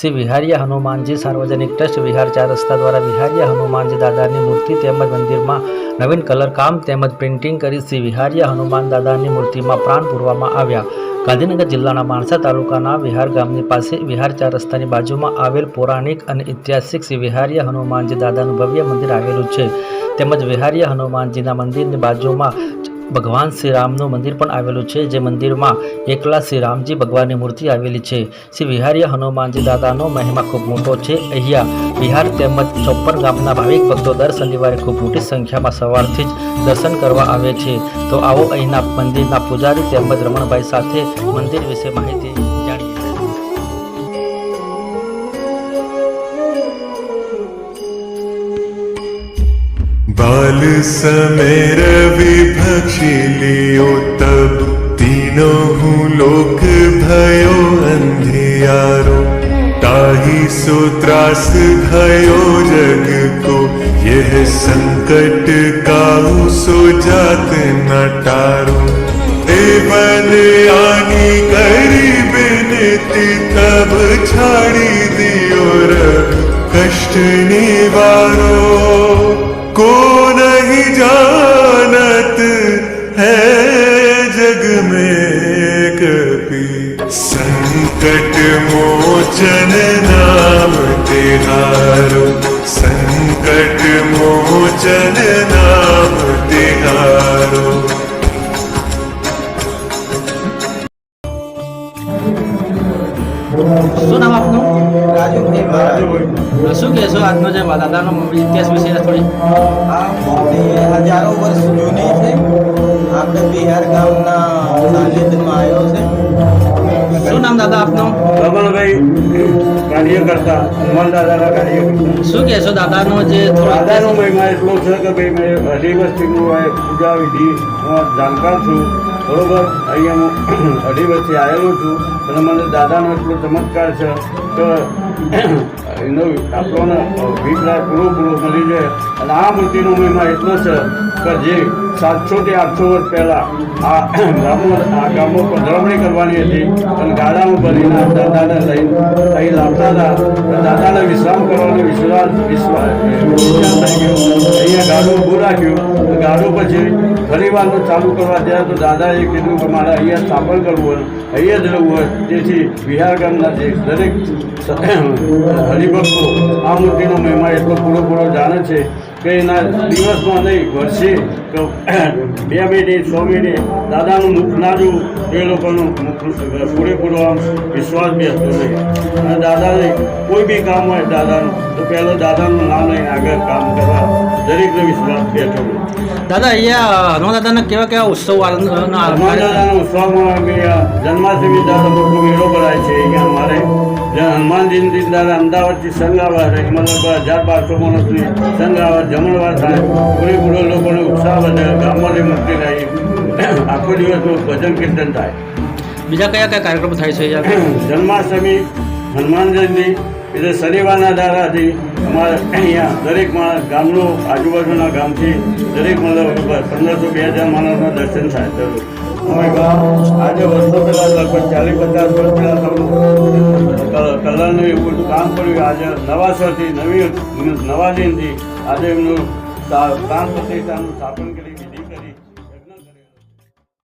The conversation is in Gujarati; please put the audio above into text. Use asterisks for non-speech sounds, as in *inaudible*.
શ્રી વિહારીયા હનુમાનજી સાર્વજનિક ટ્રસ્ટ વિહાર ચાર રસ્તા દ્વારા વિહારીય હનુમાનજી દાદાની મૂર્તિ તેમજ મંદિરમાં નવીન કલર કામ તેમજ પ્રિન્ટિંગ કરી શ્રી વિહારિયા હનુમાન દાદાની મૂર્તિમાં પ્રાણ પૂરવામાં આવ્યા. ગાંધીનગર જિલ્લાના માણસા તાલુકાના વિહાર ગામની પાસે વિહાર ચાર રસ્તાની બાજુમાં આવેલ પૌરાણિક અને ઐતિહાસિક શ્રી વિહારીય હનુમાનજી દાદાનું ભવ્ય મંદિર આવેલું છે. તેમજ વિહારીય હનુમાનજીના મંદિરની બાજુમાં ભગવાન શ્રી રામનું મંદિર પણ આવેલું છે, જે મંદિરમાં એકલા શ્રી રામજી ભગવાનની મૂર્તિ આવેલી છે. શ્રી વિહારી હનુમાનજી દાદાનો મહિમા ખૂબ મોટો છે. અહીંયા બિહાર તેમજ ચોપ્પન ગામના ભાવિક ભક્તો દર શનિવારે ખૂબ મોટી સંખ્યામાં સવારથી જ દર્શન કરવા આવે છે. તો આવો અહીંના મંદિરના પૂજારી તેમજ રમણભાઈ સાથે મંદિર વિશે માહિતી बाल भक्षी लियो तब तीनों लोक भयो अंधियारो। ताही सो भयो जग को यह संकट काहू सो जात न टारो। देवन आनी करी बिनती तब छाड़ी दियो कष्ट निवारो को नहीं जानत है जग में कभी संकट मोचन नाम तिहारो संकट मोचन नाम तिहारो શું નામ આપનું? રાજુભાઈ મહારાજ શું કહેશો આજનો જે દાદાનો ઇતિહાસ વિશે થોડી? આ મૂર્તિ હજારો વર્ષ જૂની છે. આપણે બિહાર ગામના સાનિધ્યમાં આવ્યો છે. શું નામ દાદા આપનું? રમણભાઈ કાર્યકર્તા હનુમાન દાદાના કાર્યકર્તા. શું કહેશો દાદાનો જે દાદાનો મહિમા એટલો છે કે ભાઈ મેં અઢી વર્ષથી હું પૂજા વિધિ હું જાણકાર છું. બરોબર? અહીંયા હું *clears throat* અઢી વર્ષથી આવેલો છું. અને મને દાદાનો એટલો ચમત્કાર છે કે એનો આપણોને અભિપ્રાય પૂરો પૂરો મળી જાય. અને આ મૂર્તિનો મહિમા એટલો છે કે જે સાતસોથી આઠસો વર્ષ પહેલાં આ ગામો આ ગામો પધરામણી કરવાની હતી અને ગાડામાં ભરીને આ દાદાને લઈને અહીં લાવતા હતા દાદાને વિશ્રામ કરવાનો વિશ્વાસ વિશ્વાસ થઈ ગયો. અહીંયા ગાડું ઊભું રાખ્યું. ગાડું પછી ફરી વારનું ચાલુ કરવા જાય તો દાદાએ કીધું કે મારે અહીંયા સ્થાપન કરવું હોય, અહીંયા જ રહેવું હોય. તેથી બિહાર ગામના જે દરેક હરિભક્તો આ મૂર્તિનો મહિમા એટલો પૂરો પૂરો જાણે છે. કે એના દિવસમાં નહીં વર્ષે તો બે મહિને છ મહિને દાદાનું મુખ ના જોવું એ લોકોનું મુખ પૂરેપૂરો આમ વિશ્વાસ બી હતો નહીં. અને દાદાને કોઈ બી કામ હોય દાદાનું તો પહેલો દાદાનું નામ લઈને આગળ કામ કરવા દરેકનો વિશ્વાસ બેઠો દાદા અહીંયા હનુમાન દાદાના કેવા કેવા ઉત્સવ હનુમાન દાદાના ઉત્સવમાં જન્માષ્ટમી દાદા લોકો મેળો ભરાય છે. અહીંયા અમારે જ્યાં હનુમાનજીની દાદા અમદાવાદથી સંઘ આવે છે એમાં લગભગ હજાર બારસો માણસની સંઘ જમણવાર થાય. પૂરેપૂરો લોકોનો ઉત્સાહ વધે ગામમાંથી મુક્તિ થાય. આખો દિવસનું ભજન કીર્તન થાય. બીજા કયા કયા કાર્યક્રમો થાય છે જન્માષ્ટમી હનુમાન જયંતિ એટલે શનિવારના ધારાથી અમારે અહીંયા દરેક માણસ ગામનો આજુબાજુના ગામથી દરેક મતલબ પંદરસો બે હજાર માણસના દર્શન થાય થયું આજે વર્ષો પહેલાં લગભગ ચાલીસ પચાસ વર્ષ પહેલાં થોડું કલરનું એવું કામ કર્યું આજે નવાસરથી નવી નવા દિનથી આજે એમનું પ્રાણ પ્રતિષ્ઠાનું સ્થાપન કરી